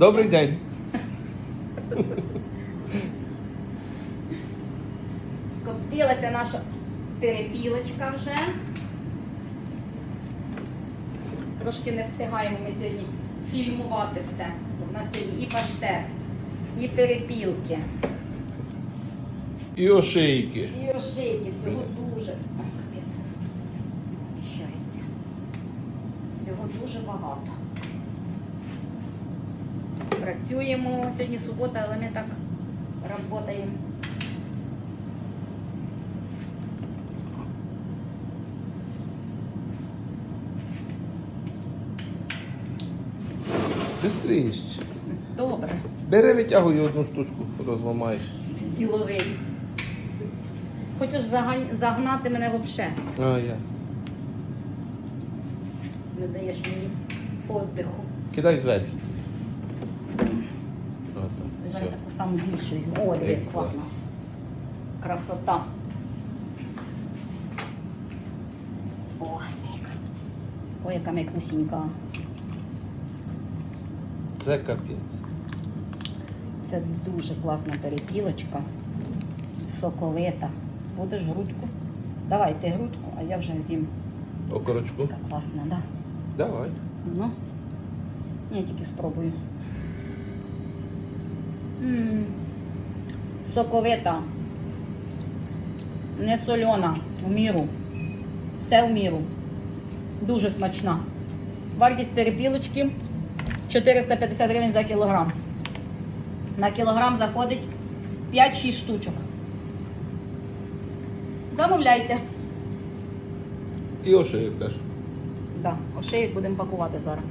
Добрий день. Скоптилася наша перепілочка вже. Трошки не встигаємо ми сьогодні фільмувати все. У нас сьогодні і паштет, і перепілки, І ошейки. і ошейки. Всього дуже. О, капець. Вміщається. Всього дуже багато. Працюємо. Сьогодні субота, але ми так працюємо. Бистріше. Добре. Бери, витягуй одну штучку, розламаєш. Діловий. Хочеш загань- загнати мене взагалі? А я. Не даєш мені подиху. Кидай зверху. Все. таку саму більшу візьму. О, диви, Ей, класно. Красота. О, яка. Ой, яка м'якусінька. Це капець. Це дуже класна перепілочка. Соковита. Будеш грудку? Давай ти грудку, а я вже з'їм. Окорочку. Така класна, да? Давай. Ну, я тільки спробую. Соковита. Не сольона. В міру. Все в міру. Дуже смачна. Вартість перепілочки 450 гривень за кілограм. На кілограм заходить 5-6 штучок. Замовляйте. І ошейок теж. Да, ошеїк будемо пакувати зараз.